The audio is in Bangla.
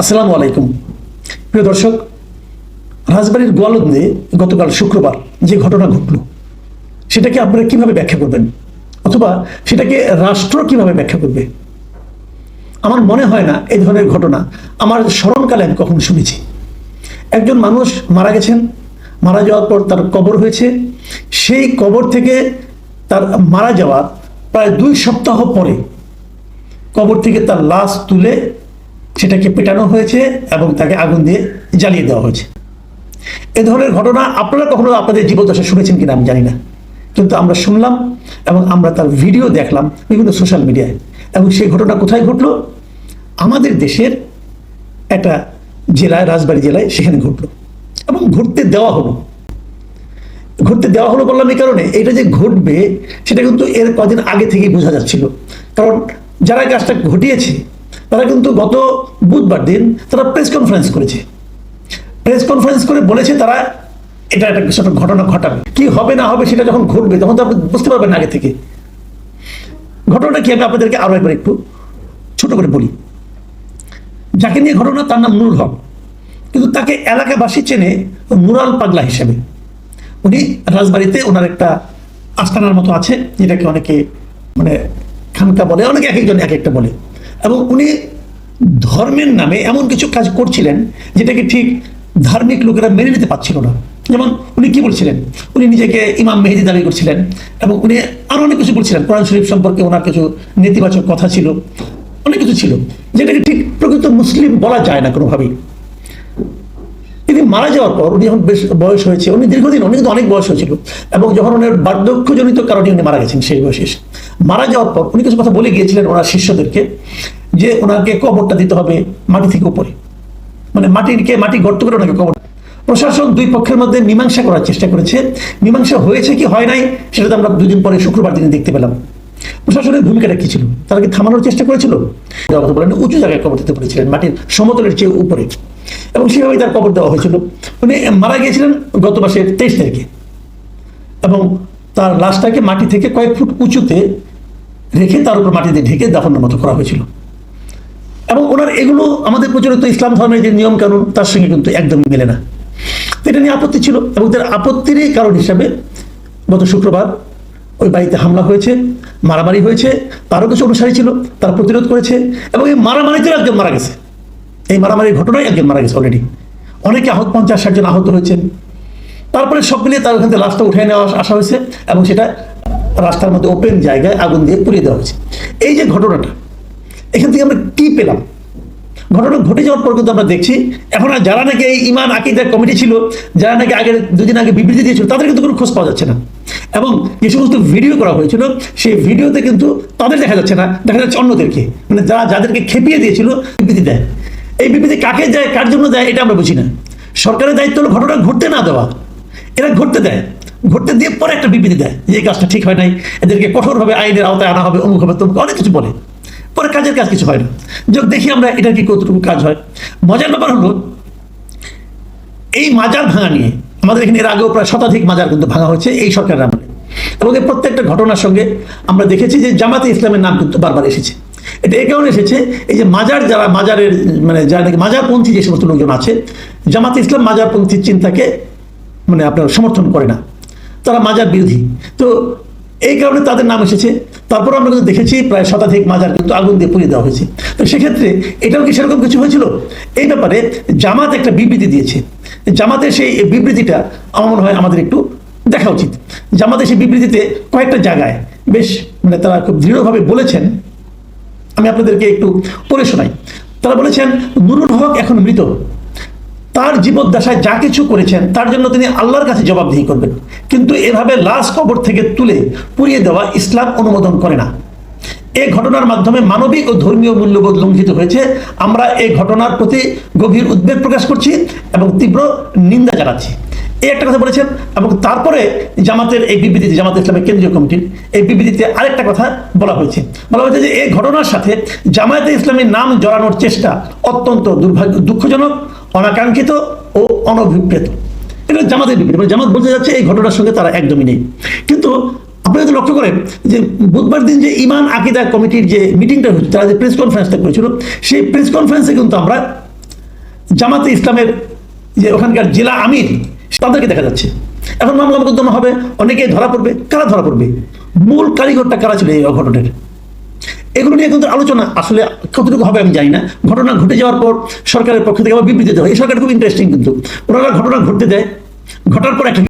আসসালামু আলাইকুম। প্রিয় দর্শক, রাজবাড়ির গোয়ালন্দে গতকাল শুক্রবার যে ঘটনা ঘটল, সেটাকে আপনারা কীভাবে ব্যাখ্যা করবেন? অথবা সেটাকে রাষ্ট্র কীভাবে ব্যাখ্যা করবে? আমার মনে হয় না এই ধরনের ঘটনা আমার স্মরণকালে আমি কখনো শুনেছি। একজন মানুষ মারা গেছেন, মারা যাওয়ার পর তার কবর হয়েছে। সেই কবর থেকে তার মারা যাওয়ার প্রায় দুই সপ্তাহ পরে কবর থেকে তার লাশ তুলে সেটাকে পেটানো হয়েছে এবং তাকে আগুন দিয়ে জ্বালিয়ে দেওয়া হয়েছে। এ ধরনের ঘটনা আপনারা কখনো আপনাদের জীবদশা শুনেছেন কিনা আমি জানি না। কিন্তু আমরা শুনলাম এবং আমরা তার ভিডিও দেখলাম বিভিন্ন সোশ্যাল মিডিয়ায়। এবং সেই ঘটনা কোথায় ঘটলো? আমাদের দেশের একটা জেলায়, রাজবাড়ী জেলায় সেখানে ঘটলো। এবং ঘুরতে দেওয়া হলো। ঘুরতে দেওয়া হলো বললাম এই কারণে, এটা যে ঘটবে সেটা কিন্তু এর কদিন আগে থেকেই বোঝা যাচ্ছিল। কারণ যারা কাজটা ঘটিয়েছে তারা কিন্তু গত বুধবার দিন তারা প্রেস কনফারেন্স করেছে। প্রেস কনফারেন্স করে বলেছে তারা, এটা একটা কিছু একটা ঘটনা ঘটাবে। কি হবে না হবে সেটা যখন ঘটবে, তখন তো আপনি বুঝতে পারবেন আগে থেকে। ঘটনাটা কি আমি আপনাদেরকে আরও একবার একটু ছোট করে বলি। যাকে নিয়ে ঘটনা, তার নাম নুরুল হক। কিন্তু তাকে এলাকাবাসী চেনে মুরাল পাগলা হিসেবে। উনি রাজবাড়িতে ওনার একটা আস্তানার মতো আছে, যেটাকে অনেকে মানে খানকা বলে, অনেকে এক একজন এক একটা বলে। এবং উনি ধর্মের নামে এমন কিছু কাজ করছিলেন যেটাকে ঠিক ধার্মিক লোকেরা মেনে নিতে পারছিল না। যেমন উনি কি বলছিলেন? উনি নিজেকে ইমাম মেহেদি দাবি করছিলেন এবং উনি আরও অনেক কিছু বলছিলেন। কোরআন শরীফ সম্পর্কে ওনার কিছু নেতিবাচক কথা ছিল, অনেক কিছু ছিল যেটাকে ঠিক প্রকৃত মুসলিম বলা যায় না কোনোভাবেই। তিনি মারা যাওয়ার পর উনি যখন বেশ বয়স হয়েছে, উনি দীর্ঘদিন, উনি কিন্তু অনেক বয়স হয়েছিল, এবং যখন ওনার বার্ধক্যজনিত কারণে উনি মারা গেছেন সেই বয়সে। মারা যাওয়ার পর উনি কিছু কথা বলে গিয়েছিলেন ওনার শিষ্যদেরকে যে ওনাকে কবরটা দিতে হবে মাটি থেকে উপরে। মানে মাটিকে, মাটি গর্ত করে ওনাকে কবর। প্রশাসন দুই পক্ষের মধ্যে মীমাংসা করার চেষ্টা করেছে। মীমাংসা হয়েছে কি হয় নাই, সেটা তো আমরা দুদিন পরে শুক্রবার দিনে দেখতে পেলাম। প্রশাসনের ভূমিকাটা কি ছিল? তারা কি থামানোর চেষ্টা করেছিল? বলেন, উঁচু জায়গায় কবর দিতে পেরেছিলেন মাটির সমতলের চেয়ে উপরে। এবং সেভাবেই তার কবর দেওয়া হয়েছিল। উনি মারা গিয়েছিলেন গত মাসের তেইশ তারিখে। এবং তার লাশটাকে মাটি থেকে কয়েক ফুট উঁচুতে রেখে তার উপর মাটিতে ঢেকে দাফনের মতো করা হয়েছিল। এবং ওনার এগুলো আমাদের প্রচলিত ইসলাম ধর্মের যে নিয়ম কানুন, তার সঙ্গে কিন্তু একদম মেলে না। এটা নিয়ে আপত্তি ছিল এবং তার আপত্তিরই কারণ হিসাবে গত শুক্রবার ওই বাড়িতে হামলা হয়েছে, মারামারি হয়েছে, তারও কিছু অনুসারী ছিল, তারা প্রতিরোধ করেছে এবং এই মারামারিতেও একজন মারা গেছে। এই মারামারির ঘটনায় একজন মারা গেছে অলরেডি অনেকে আহত পঞ্চাশ ষাট জন আহত হয়েছেন। তারপরে সব মিলিয়ে তার ওখান থেকে লাশটা উঠে নেওয়া আসা হয়েছে এবং সেটা রাস্তার মধ্যে ওপেন জায়গায় আগুন দিয়ে পুড়িয়ে দেওয়া হয়েছে। এই যে ঘটনাটা, এখান থেকে আমরা কি পেলাম? ঘটনা ঘটে যাওয়ার পর কিন্তু আমরা দেখছি, এখন আর যারা নাকি এই ইমান, আকিদার কমিটি ছিল, যারা নাকি আগে দুদিন আগে বিবৃতি দিয়েছিল, তাদের কিন্তু কোনো খোঁজ পাওয়া যাচ্ছে না। এবং যে সমস্ত ভিডিও করা হয়েছিল, সেই ভিডিওতে কিন্তু তাদের দেখা যাচ্ছে না, দেখা যাচ্ছে অন্যদেরকে। মানে যারা যাদেরকে খেপিয়ে দিয়েছিল, বিবৃতি দেয়। এই বিবৃতি কাকে দেয়, কার জন্য দেয়, এটা আমরা বুঝি না। সরকারের দায়িত্ব হলো ঘটনা ঘটতে না দেওয়া। এরা ঘটতে দেয়। ঘটতে দিয়ে পরে একটা বিবৃতি দেয় যে এই কাজটা ঠিক হয় নাই। এদেরকে কঠোরভাবে আইনের আওতায় আনা হবে, অমুক হবে, তমুক অনেক কিছু বলে। পরে কাজের কাজ কিছু হয় না। যোগ দেখি আমরা এটার কি কতটুকু কাজ হয়। মজার ব্যাপার হলো, এই মাজার ভাঙা নিয়ে, আমাদের এখানে এর আগেও প্রায় শতাধিক মাজার কিন্তু ভাঙা হয়েছে এই সরকারের আমলে। এবং এই প্রত্যেকটা ঘটনার সঙ্গে আমরা দেখেছি যে জামাতে ইসলামের নাম কিন্তু বারবার এসেছে। এটা এই কারণে এসেছে, এই যে মাজার যারা, মাজারের মানে যারা নাকি মাজারপন্থী যে সমস্ত লোকজন আছে, জামাতে ইসলাম মাজারপন্থীর চিন্তাকে মানে আপনার সমর্থন করে না। তারা মাজার বিরোধী। তো এই কারণে তাদের নাম এসেছে। তারপর আমরা কিন্তু দেখেছি প্রায় শতাধিক মাজার কিন্তু আগুন দিয়ে পুড়িয়ে দেওয়া হয়েছে। তো সেক্ষেত্রে এটাও কি সেরকম কিছু হয়েছিল? এই ব্যাপারে জামাত একটা বিবৃতি দিয়েছে। জামাতের সেই বিবৃতিটা আমার মনে হয় আমাদের একটু দেখা উচিত। জামাতের সেই বিবৃতিতে কয়েকটা জায়গায় বেশ মানে তারা খুব দৃঢ়ভাবে বলেছেন। আমি আপনাদেরকে একটু পড়ে শোনাই। তারা বলেছেন, নুরুল হক এখন মৃত। তার জীবদ্দশায় যা কিছু করেছেন, তার জন্য তিনি আল্লাহর কাছে জবাবদিহি করবেন। কিন্তু এভাবে লাশ কবর থেকে তুলে পুড়িয়ে দেওয়া ইসলাম অনুমোদন করে না। এই ঘটনার মাধ্যমে মানবিক ও ধর্মীয় মূল্যবোধ লঙ্ঘিত হয়েছে। আমরা এই ঘটনার প্রতি গভীর উদ্বেগ প্রকাশ করছি এবং তীব্র নিন্দা জানাচ্ছি। এই একটা কথা বলেছেন, এবং তারপরে জামাতের এই বিবৃতিতে, জামাত ইসলামের কেন্দ্রীয় কমিটির এই বিবৃতিতে আরেকটা কথা বলা হয়েছে। বলা হয়েছে যে এই ঘটনার সাথে জামায়াতে ইসলামের নাম জড়ানোর চেষ্টা অত্যন্ত দুর্ভাগ্য, দুঃখজনক। অনাকাঙ্ক্ষিত ও অনভিপ্রেত। এটা জামাতের বিবৃতি মানে জামাত বলতে যাচ্ছে এই ঘটনার সঙ্গে তারা একদমই নেই। কিন্তু আপনি যদি লক্ষ্য করেন যে বুধবার দিন যে ইমান আকিদা কমিটির যে মিটিংটা হচ্ছে তারা যে প্রেস কনফারেন্সটা করেছিল, সেই প্রেস কনফারেন্সে কিন্তু আমরা জামাতে ইসলামের যে ওখানকার জেলা আমির, তাদেরকে দেখা যাচ্ছে। এখন মামলা মোকদ্দমা হবে, অনেকেই ধরা পড়বে। কারা ধরা পড়বে? মূল কারিগরটা কারা ছিল এই অঘটনের? এগুলো নিয়ে কিন্তু আলোচনা আসলে কতটুকু হবে আমি জানি না। ঘটনা ঘটে যাওয়ার পর সরকারের পক্ষ থেকে আবার বিবৃতি দেওয়া এই সরকার খুব ইন্টারেস্টিং কিন্তু। ওনারা ঘটনা ঘটতে দেয়। ঘটার পর একটা